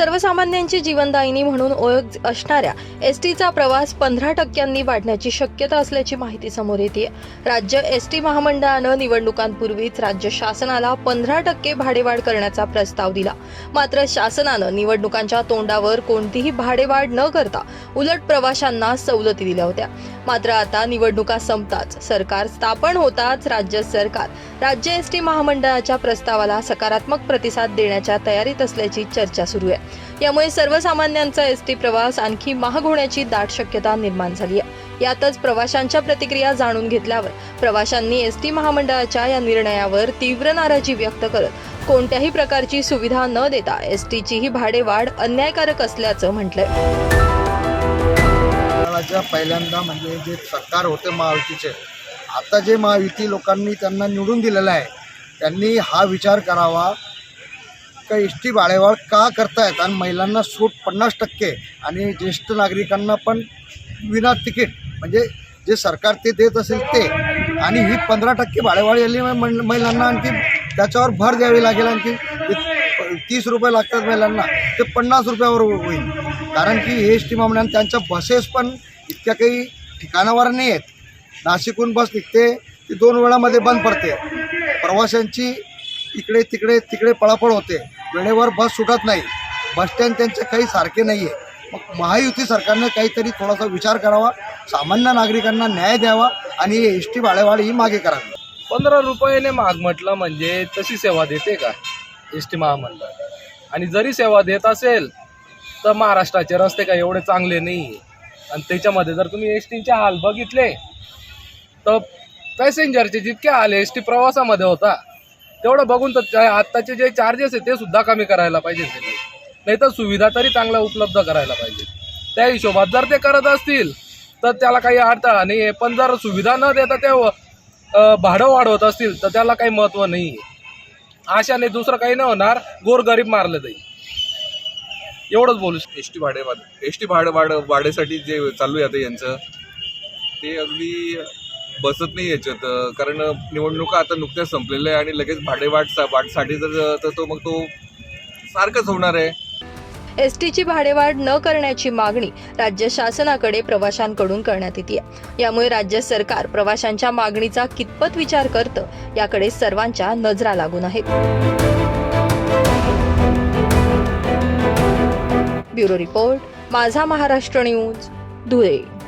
सर्वसामान्यांची जीवनदायिनी म्हणून ओळख असणाऱ्या एस टीचा प्रवास पंधरा टक्क्यांनी वाढण्याची शक्यता असल्याची माहिती समोर येते राज्य एस टी महामंडळानं निवडणुकांपूर्वीच राज्य शासनाला पंधरा टक्के भाडेवाढ करण्याचा प्रस्ताव दिला. मात्र शासनानं निवडणुकांच्या तोंडावर कोणतीही भाडेवाढ न करता उलट प्रवाशांना सवलती दिल्या होत्या. मात्र आता निवडणुका संपताच सरकार स्थापन होताच राज्य सरकार राज्य एस टी महामंडळाच्या प्रस्तावाला सकारात्मक प्रतिसाद देण्याच्या तयारीत असल्याची चर्चा सुरू आहे. यामुळे सर्वसामान्यांचा एस टी प्रवास आणखी महाग होण्याची दाट शक्यता निर्माण झाली आहे. यातच प्रवाशांच्या प्रतिक्रिया जाणून घेतल्यावर प्रवाशांनी एस टी महामंडळाच्या या निर्णयावर तीव्र नाराजी व्यक्त करत कोणत्याही प्रकारची सुविधा न देता एस टीची ही भाडेवाढ अन्यायकारक असल्याचं म्हटलंय. पहिल्यांदा म्हणजे जे सरकार होते महायुतीचे आता जे महायुती लोकांनी त्यांना निवडून दिलेलं आहे त्यांनी हा विचार करावा का एस टी भाडेवाढ का करतायत? आणि महिलांना सूट पन्नास टक्के आणि ज्येष्ठ नागरिकांना पण विना तिकीट. म्हणजे जे सरकार ते देत असेल ते. आणि ही पंधरा टक्के भाडेवाढ आली महिलांना आणखी त्याच्यावर भर द्यावी लागेल आणखी. तीस रुपये लागतात महिलांना. ते पन्नास रुपयावर होईल. कारण की हे एस टी मामल्यानं त्यांच्या बसेस पण इतक्या काही ठिकाणावर नाही आहेत नाशिकहून बस निघते ती दोन वेळामध्ये बंद पडते. प्रवाशांची इकडे तिकडे तिकडे पळापळ होते. वेळेवर बस सुटत नाही. बसस्टँड त्यांचे काही सारखे नाही आहे मग महायुती सरकारनं काहीतरी थोडासा विचार करावा. सामान्य नागरिकांना न्याय द्यावा आणि एस टी भाडेवाढ ही मागे करावी पंधरा रुपयाने महाग म्हटलं म्हणजे तशी सेवा देते का? एस टी महामंडळ. आणि जरी सेवा देत असेल तर महाराष्ट्राचे रस्ते काय एवढे चांगले नाही आणि त्याच्यामध्ये जर तुम्ही एस टीचे हाल बघितले तर पॅसेंजरचे जितके हाल एस टी प्रवासामध्ये होता तेवढं बघून तर आत्ताचे जे चार्जेस आहे ते सुद्धा कमी करायला पाहिजे. नाही तर सुविधा तरी चांगल्या उपलब्ध करायला पाहिजे. त्या हिशोबात जर ते करत असतील तर त्याला काही अडथळा नाही आहे पण जर सुविधा न देता ते भाडं वाढवत असतील तर त्याला काही महत्त्व नाही आहे आशाने दुसरं काही नाही होणार गोरगरीब मारलं जाईल. एवढंच बोलू एस टी भाडे एस टी भाडं वाढ भाडेसाठी जे चालू आहे आता यांचं ते अगदी बसत नाही याच्यात. कारण निवडणुका आता नुकत्याच संपलेल्या आहे आणि लगेच भाडेवाट सा- जर तर तो मग तो सारखंच होणार आहे. एस टीची भाडेवाढ न करण्याची मागणी राज्य शासनाकडे प्रवाशांकडून करण्यात येते. यामुळे राज्य सरकार प्रवाशांच्या मागणीचा कितपत विचार करतं याकडे सर्वांच्या नजरा लागून आहेत. Bureau report Majha Maharashtra news Dhule.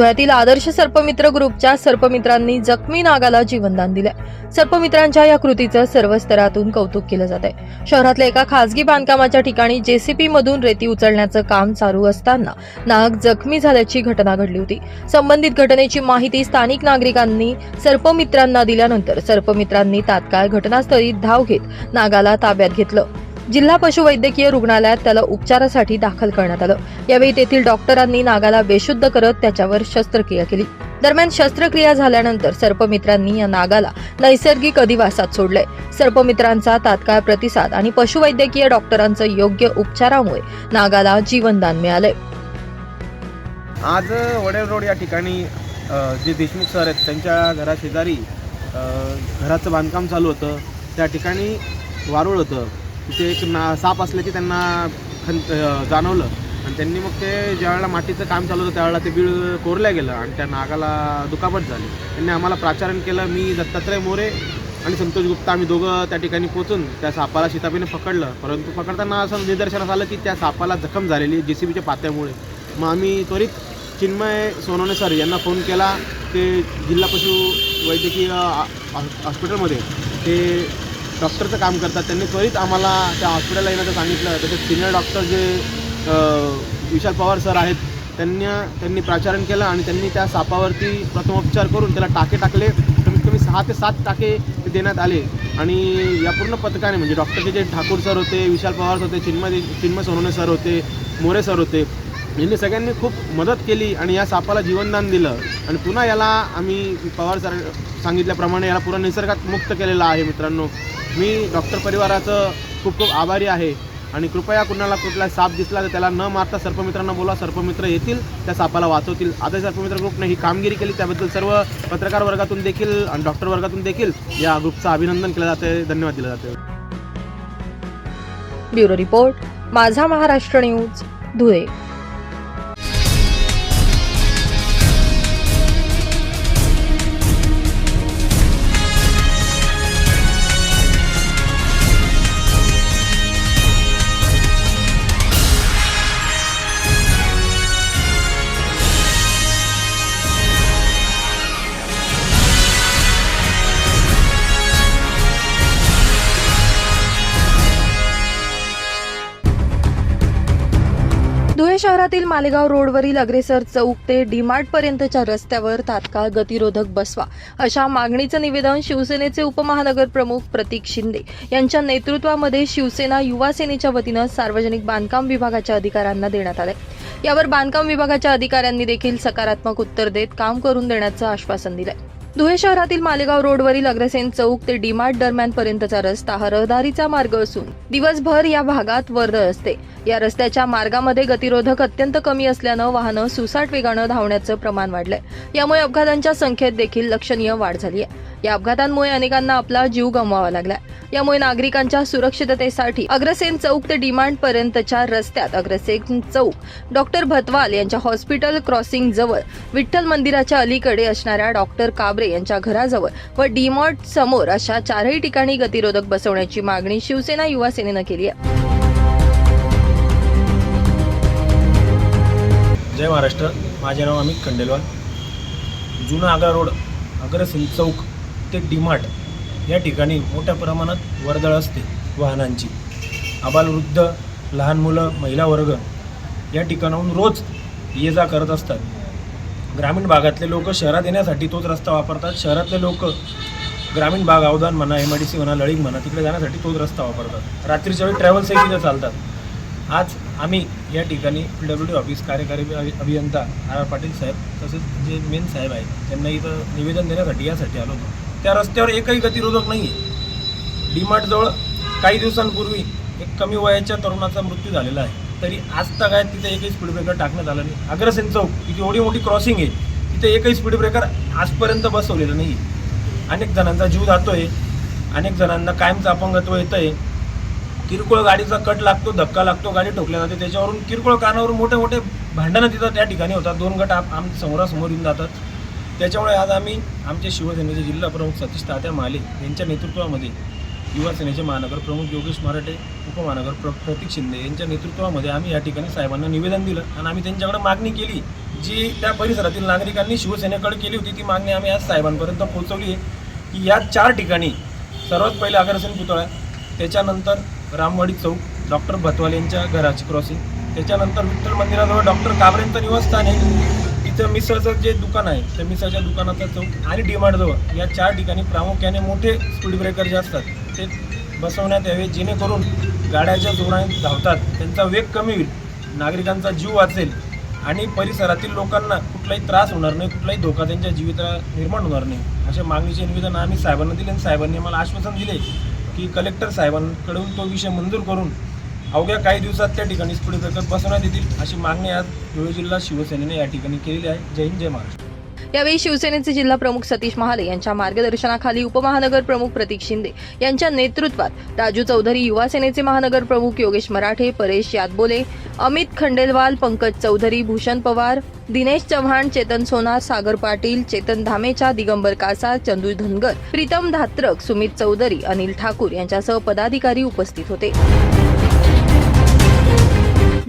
धुळ्यातील आदर्श सर्पमित्र ग्रुपच्या सर्पमित्रांनी जखमी नागाला जीवनदान दिले सर्पमित्रांच्या या कृतीचं सर्व स्तरातून कौतुक केलं जात आहे. शहरातल्या एका खासगी बांधकामाच्या ठिकाणी जेसीपी मधून रेती उचलण्याचं काम चालू असताना नाग जखमी झाल्याची घटना घडली होती. संबंधित घटनेची माहिती स्थानिक नागरिकांनी सर्पमित्रांना दिल्यानंतर सर्पमित्रांनी तात्काळ घटनास्थळी धाव घेत नागाला ताब्यात घेतलं. जिल्हा पशुवैद्यकीय रुग्णालयात त्याला उपचारासाठी दाखल करण्यात आलं. यावेळी तेथील डॉक्टरांनी नागाला बेशुद्ध करत त्याच्यावर शस्त्रक्रिया केली. दरम्यान शस्त्रक्रिया झाल्यानंतर सर्पमित्रांनी या नागाला नैसर्गिक अधिवासात सोडलंय. सर्पमित्रांचा तात्काळ प्रतिसाद आणि पशुवैद्यकीय डॉक्टरांचं योग्य उपचारामुळे नागाला जीवनदान मिळालंय. आज वडेल रोड या ठिकाणी जे देशमुख सर आहेत त्यांच्या घराशेजारी घराचं बांधकाम चालू होतं. त्या ठिकाणी वारूळ होतं. तिथे एक ना साप असल्याचे त्यांना खन जाणवलं. आणि त्यांनी मग ते ज्यावेळेला मातीचं काम चालू होतं त्यावेळेला ते बीळ कोरलं गेलं आणि त्या नागाला दुखापत झाली. त्यांनी आम्हाला प्राचारण केलं मी दत्तात्रय मोरे आणि संतोष गुप्ता आम्ही दोघं त्या ठिकाणी पोचून त्या सापाला शितापीने पकडलं. परंतु पकडताना असं निदर्शनास आलं की त्या सापाला जखम झालेली जे सी बीच्या पात्यामुळे. मग आम्ही त्वरित चिन्मय सोनवणे सर यांना फोन केला. ते जिल्हा पशु वैद्यकीय हॉस्पिटलमध्ये ते डॉक्टरचं काम करतात. त्यांनी त्वरित आम्हाला त्या हॉस्पिटलला येण्याचं सांगितलं. तसेच सिनियर डॉक्टर जे विशाल पवार सर आहेत त्यांना त्यांनी प्राचारण केलं आणि त्यांनी त्या सापावरती प्रथमोपचार करून त्याला टाके टाकले. कमीत कमी सहा ते सात टाके ते देण्यात आले. आणि या पूर्ण पथकाने म्हणजे डॉक्टरचे जे ठाकूर सर होते विशाल पवार होते चिन्मय चिन्मय सोनवणे सर होते मोरे सर होते यांनी सगळ्यांनी खूप मदत केली आणि या सापाला जीवनदान दिलं. आणि पुन्हा याला आम्ही पवार सर सांगितल्याप्रमाणे याला पुन्हा निसर्गात मुक्त केलेलं आहे मित्रांनो. मी डॉक्टर परिवाराचं खूप खूप आभारी आहे आणि कृपया कुणाला कुठला साप दिसला तर त्याला न मारता सर्पमित्रांना बोला सर्पमित्र येतील त्या सापाला वाचवतील. आता सर्पमित्र ग्रुपने ही कामगिरी केली त्याबद्दल सर्व पत्रकार वर्गातून देखील आणि डॉक्टर वर्गातून देखील या ग्रुपचं अभिनंदन केलं जाते धन्यवाद दिलं जाते ब्युरो रिपोर्ट माझा महाराष्ट्र न्यूज धुळे. शहरातील मालेगाव रोडवरील अग्रेसर चौक ते डीमार्ट पर्यंतच्या रस्त्यावर तात्काळ गतिरोधक बसवा अशा मागणीचं निवेदन शिवसेनेचे उपमहानगर प्रमुख प्रतीक शिंदे यांच्या नेतृत्वामध्ये शिवसेना युवा सेनेच्या वतीनं सार्वजनिक बांधकाम विभागाच्या अधिकाऱ्यांना देण्यात आले यावर बांधकाम विभागाच्या अधिकाऱ्यांनी देखील सकारात्मक उत्तर देत काम करून देण्याचं आश्वासन दिलंय. धुळे शहरातील मालेगाव रोडवरील अग्रसेन चौक ते डीमार्ट दरम्यान पर्यंतचा रस्ता हा रहदारीचा मार्ग असून दिवसभर या भागात वर्दळ असते. या रस्त्याच्या मार्गामध्ये गतिरोधक अत्यंत कमी असल्यानं वाहनं सुसाट वेगानं धावण्याचं प्रमाण वाढलंय. यामुळे अपघातांच्या संख्येत देखील लक्षणीय वाढ झाली आहे. या अपघातांमुळे अनेकांना आपला जीव गमवावा लागला यामुळे नागरिकांच्या सुरक्षिततेसाठी अग्रसेन चौक ते डिमांड पर्यंतच्या रस्त्यात अग्रसेन चौक डॉक्टर भतवाल यांच्या हॉस्पिटल क्रॉसिंग जवळ विठ्ठल मंदिराच्या अलीकडे असणाऱ्या डॉक्टर काबरे यांच्या घराजवळ व डीमार्ट समोर अशा चारही ठिकाणी गतिरोधक बसवण्याची मागणी शिवसेना युवा सेनेनं केली आहे. जय महाराष्ट्र. माझे नाव अमित खंडेलवाल. जुना आग्रा रोड अग्रसेन चौक ते डीमार्ट या ठिकाणी मोठ्या प्रमाणात वर्दळ असते वाहनांची. आबालवृद्ध लहान मुलं महिला वर्ग या ठिकाणाहून रोज ये जा करत असतात. ग्रामीण भागातले लोक शहरात येण्यासाठी तोच रस्ता वापरतात. शहरातले लोक ग्रामीण भाग अवधान म्हणा एम आय डी सी म्हणा लळिंग म्हणा तिकडे जाण्यासाठी तोच रस्ता वापरतात. रात्रीच्या वेळी ट्रॅव्हल्सही तिथे चालतात. आज आम्ही या ठिकाणी पी डब्ल्यू डी ऑफिस कार्यकारी अभि- अभियंता आर आर पाटील साहेब तसेच जे मेन साहेब आहेत त्यांना इथं निवेदन देण्यासाठी यासाठी आलो होतो. त्या रस्त्यावर एकही गतिरोधक नाही आहे डीमार्टजवळ काही दिवसांपूर्वी एक कमी वयाच्या तरुणाचा मृत्यू झालेला आहे. तरी आज तक आहे तिथे एकही स्पीड ब्रेकर टाकण्यात आला नाही. अग्रसेन चौक तिथे एवढी मोठी क्रॉसिंग आहे तिथे एकही स्पीड ब्रेकर आजपर्यंत बसवलेलं नाही अनेक जणांचा जीव जातो आहे अनेक जणांना कायमचं अपंगत्व येतं आहे किरकोळ गाडीचा कट लागतो धक्का लागतो गाडी ठोकल्या जाते. त्याच्यावरून किरकोळ कारणावरून मोठे मोठे भांडणं तिथं त्या ठिकाणी होतात. दोन गट आप आम समोरासमोर येऊन जातात. त्याच्यामुळे आज आम्ही आमच्या शिवसेनेचे जिल्हा प्रमुख सतीश तात्या माले यांच्या नेतृत्वामध्ये युवा सेनेचे महानगर प्रमुख योगेश मराठे उपमहानगर प्र प्रतीक शिंदे यांच्या नेतृत्वामध्ये आम्ही या ठिकाणी साहेबांना निवेदन दिलं आणि आम्ही त्यांच्याकडे मागणी केली. जी त्या परिसरातील नागरिकांनी शिवसेनेकडे केली होती ती मागणी आम्ही आज साहेबांपर्यंत पोहोचवली आहे. की या चार ठिकाणी सर्वात पहिले अग्रसेन पुतळा त्याच्यानंतर रामवाडी चौक डॉक्टर भतवाल यांच्या घराची क्रॉसिंग त्याच्यानंतर विठ्ठल मंदिराजवळ डॉक्टर काबरेंचं निवासस्थान आहे. तिथं मिसळचं जे दुकान आहे त्या मिसळच्या दुकानाचा चौक आणि डीमार्टजवळ या चार ठिकाणी प्रामुख्याने मोठे स्पीड ब्रेकर जे असतात ते बसवण्यात यावे जेणेकरून गाड्याच्या जोराने धावतात. त्यांचा वेग कमी होईल नागरिकांचा जीव वाचेल आणि परिसरातील लोकांना कुठलाही त्रास होणार नाही कुठलाही धोका त्यांच्या जीवितला निर्माण होणार नाही. अशा मागणीचे निवेदन आम्ही साहेबांना दिले आणि साहेबांनी मला आश्वासन दिले की कलेक्टर साहेबांकडून तो विषय मंजूर करून अवघ्या काही दिवसात त्या ठिकाणी स्पीड ब्रेकर बसवण्यात येतील अशी मागणी आज धुळे जिल्हा शिवसेनेने या ठिकाणी केलेली आहे. जय हिंद जय महाराष्ट्र. यावेळी शिवसेनेचे जिल्हा प्रमुख सतीश महाले यांच्या मार्गदर्शनाखाली उपमहानगर प्रमुख प्रतीक शिंदे यांच्या नेतृत्वात राजू चौधरी युवा सेनेचे महानगर प्रमुख योगेश मराठे परेश यादबोले अमित खंडेलवाल पंकज चौधरी भूषण पवार दिनेश चव्हाण चेतन सोनार सागर पाटील चेतन धामेचा दिगंबर कासा चंदू धनगर प्रीतम धात्रक सुमित चौधरी अनिल ठाकूर यांच्यासह पदाधिकारी उपस्थित होते.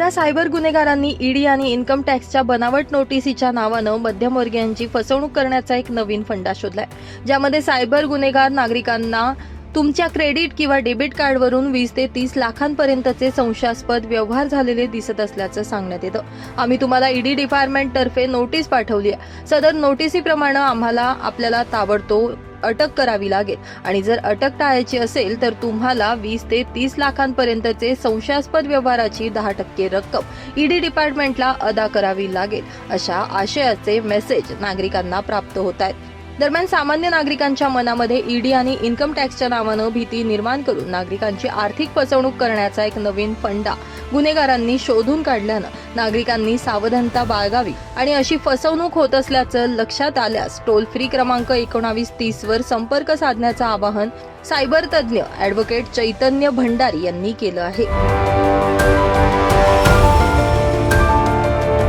साध्या सायबर गुन्हेगारांनी ईडी आणि इन्कम टॅक्सच्या बनावट नोटिसीच्या नावानं मध्यमवर्गीयांची फसवणूक करण्याचा एक नवीन फंडा शोधलाय. ज्यामध्ये सायबर गुन्हेगार नागरिकांना तुमच्या क्रेडिट किंवा डेबिट कार्डवरून वीस ते तीस लाखांपर्यंतचे संशयास्पद व्यवहार झालेले दिसत असल्याचं सांगण्यात येतं. आम्ही तुम्हाला ईडी डिपार्टमेंट तर्फे नोटीस पाठवली आहे सदर नोटिसीप्रमाणे आम्हाला आपल्याला ताबडतोब अटक करावी लागेल. आणि जर अटक टाळायची असेल तर तुम्हाला वीस ते तीस लाखांपर्यंतचे संशयास्पद व्यवहाराची दहा टक्के रक्कम ईडी डिपार्टमेंटला अदा करावी लागेल. अशा आशयाचे मेसेज नागरिकांना प्राप्त होत आहेत. दरम्यान सामान्य नागरिकांच्या मनामध्ये ईडी आणि इन्कम टॅक्सच्या नावानं भीती निर्माण करून नागरिकांची आर्थिक फसवणूक करण्याचा एक नवीन फंडा गुन्हेगारांनी शोधून काढल्यानं नागरिकांनी सावधानता बाळगावी आणि अशी फसवणूक होत असल्याचं लक्षात आल्यास टोल फ्री क्रमांक एकोणावीस तीस वर संपर्क साधण्याचं आवाहन सायबर तज्ज्ञ ॲडव्होकेट चैतन्य भंडारी यांनी केलं आहे.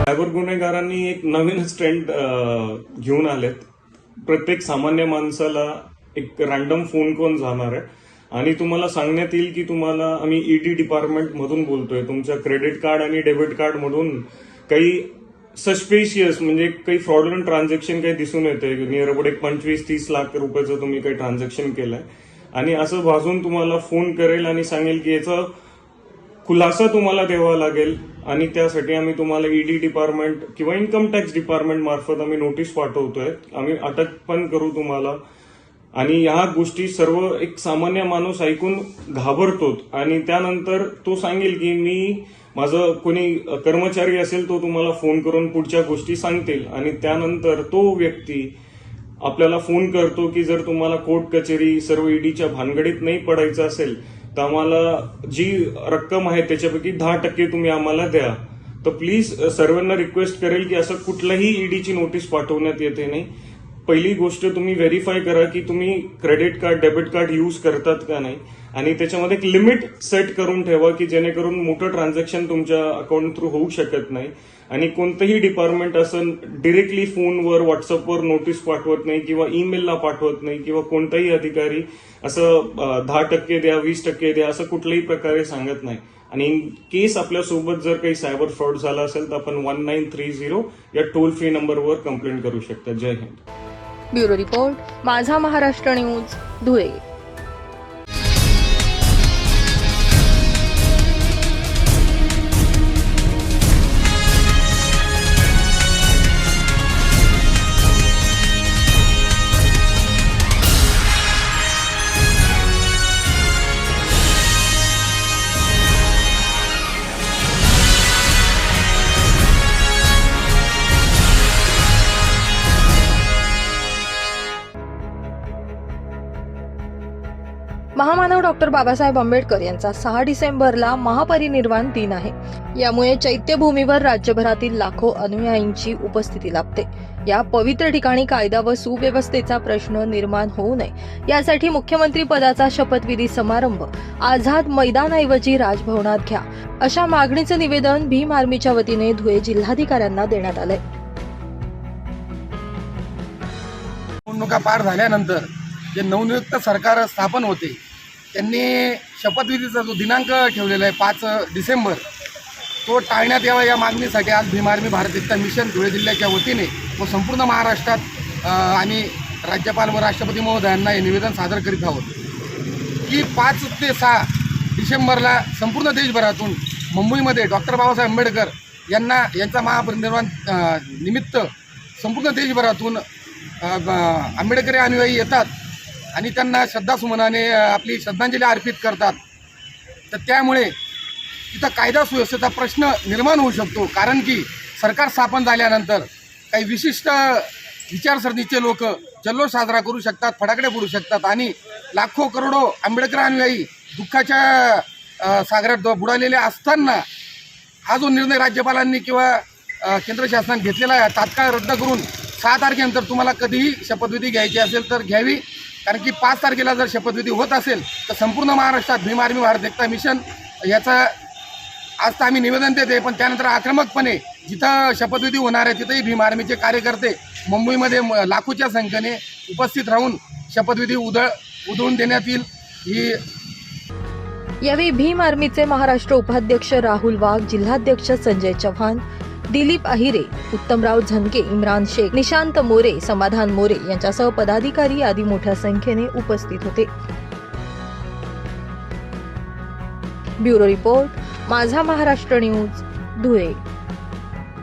सायबर गुन्हेगारांनी एक नवीन ट्रेंड घेऊन आलेत. प्रत्येक सामान्य माणसाला एक रँडम फोन कॉल जाणार आहे. आणि तुम्हाला सांगण्यात येईल की तुम्हाला आम्ही ईडी डिपार्टमेंट मधून बोलतोय. तुमच्या क्रेडिट कार्ड आणि डेबिट कार्ड मधून काही सस्पेशियस म्हणजे काही फ्रॉडलंट ट्रान्झॅक्शन काही दिसून येते नियर अबाउट एक पंचवीस तीस लाख रुपयाचं तुम्ही काही ट्रान्झॅक्शन केलंय. आणि असं भाजून तुम्हाला फोन करेल आणि सांगेल की याचं खुलासा तुम्हाला द्यावा लागेल आणि त्यासाठी आम्ही तुम्हाला ईडी डिपार्टमेंट किंवा इन्कम टॅक्स डिपार्टमेंट मार्फत आम्ही नोटीस पाठवतोय. आम्ही अटक पण करू तुम्हाला. आणि ह्या गोष्टी सर्व एक सामान्य माणूस ऐकून घाबरतो आणि त्यानंतर तो सांगेल की मी माझं कोणी कर्मचारी असेल तो तुम्हाला फोन करून पुढच्या गोष्टी सांगतील. आणि त्यानंतर तो व्यक्ती आपल्याला फोन करतो की जर तुम्हाला कोर्ट कचेरी सर्व ईडीच्या भानगडीत नाही पडायचं असेल तर आम्हाला जी रक्कम आहे त्याच्यापैकी दहा टक्के तुम्ही आम्हाला द्या. तर प्लीज सर्वांना रिक्वेस्ट करेल की असं कुठलंही ईडीची नोटीस पाठवण्यात येते नाही. पहिली गोष्ट तुम्ही व्हेरीफाय करा की तुम्ही credit card debit card use करतात का नाही. आणि त्याच्यामध्ये एक लिमिट सेट करून ठेवा की जेणेकरून मोठं ट्रान्झॅक्शन तुमच्या अकाउंट थ्रू होऊ शकत नाही. आणि कोणतंही डिपार्टमेंट असं डिरेक्टली फोनवर व्हॉट्सअपवर नोटीस पाठवत नाही किंवा ईमेलला पाठवत नाही किंवा कोणताही अधिकारी असं दहा टक्के द्या वीस टक्के द्या असं कुठल्याही प्रकारे सांगत नाही. आणि इन केस आपल्यासोबत जर काही सायबर फ्रॉड झाला असेल तर आपण वन नाईन थ्री झिरो या टोल फ्री नंबरवर कंप्लेंट करू शकता. जय हिंद. ब्युरो रिपोर्ट माझा महाराष्ट्र न्यूज धुळे. बाबासाहेब आंबेडकर यांचा सहा डिसेंबरला महापरिनिर्वाण दिन आहे. यामुळे चैत्यभूमीवर राज्यभरातील लाखो अनुयायींची उपस्थिती लाभते. या पवित्र ठिकाणी कायदा व सुव्यवस्थेचा प्रश्न निर्माण होऊ नये. यासाठी मुख्यमंत्री पदाचा शपथविधी समारंभ आझाद मैदानाऐवजी राजभवनात घ्या. अशा मागणीचं निवेदन भीम आर्मीच्या वतीने धुळे जिल्हाधिकाऱ्यांना देण्यात आलंय. निवडणुका पार झाल्यानंतर जे नवनियुक्त सरकार स्थापन होते त्यांनी शपथविधीचा जो दिनांक ठेवलेला आहे पाच डिसेंबर तो टाळण्यात यावा या मागणीसाठी आज भीम आर्मी भारत एकता मिशन धुळे जिल्ह्याच्या वतीने व संपूर्ण महाराष्ट्रात आणि आम्ही राज्यपाल व राष्ट्रपती महोदयांना हे निवेदन सादर करीत आहोत की पाच ते सहा डिसेंबरला संपूर्ण देशभरातून मुंबईमध्ये डॉक्टर बाबासाहेब आंबेडकर यांना यांचा महापरिनिर्वाण निमित्त संपूर्ण देशभरातून आंबेडकरी अनुयायी येतात. आणि त्यांना श्रद्धासुमनाने आपली श्रद्धांजली अर्पित करतात. तर त्यामुळे तिथं कायदा सुव्यवस्थेचा प्रश्न निर्माण होऊ शकतो. कारण की सरकार स्थापन झाल्यानंतर काही विशिष्ट विचारसरणीचे लोक जल्लोष साजरा करू शकतात फटाकडे फोडू शकतात आणि लाखो करोडो आंबेडकर अनुयायी दुःखाच्या सागरात बुडालेले असताना हा जो निर्णय राज्यपालांनी किंवा केंद्र शासनाने घेतलेला आहे तात्काळ रद्द करून सहा तारखेनंतर तुम्हाला कधीही शपथविधी घ्यायची असेल तर घ्यावी. कारण की पाच तारखेला जर शपथविधी होत असेल तर संपूर्ण महाराष्ट्रात भीम आर्मी भारत एकता मिशन याचा आज तर आम्ही निवेदन देते पण त्यानंतर आक्रमकपणे जिथं शपथविधी होणार आहे तिथंही भीम आर्मीचे कार्यकर्ते मुंबईमध्ये म- लाखोच्या संख्येने उपस्थित राहून शपथविधी उधळ उधळून देण्यात येईल. ही यावेळी भीम आर्मीचे महाराष्ट्र उपाध्यक्ष राहुल वाघ जिल्हाध्यक्ष संजय चव्हाण दिलीप अहिरे उत्तमराव झनके इम्रान शेख निशांत मोरे समाधान मोरे यांच्यासह पदाधिकारी आदी मोठ्या संख्येने उपस्थित होते. ब्युरो रिपोर्ट माझा महाराष्ट्र न्यूज धुळे.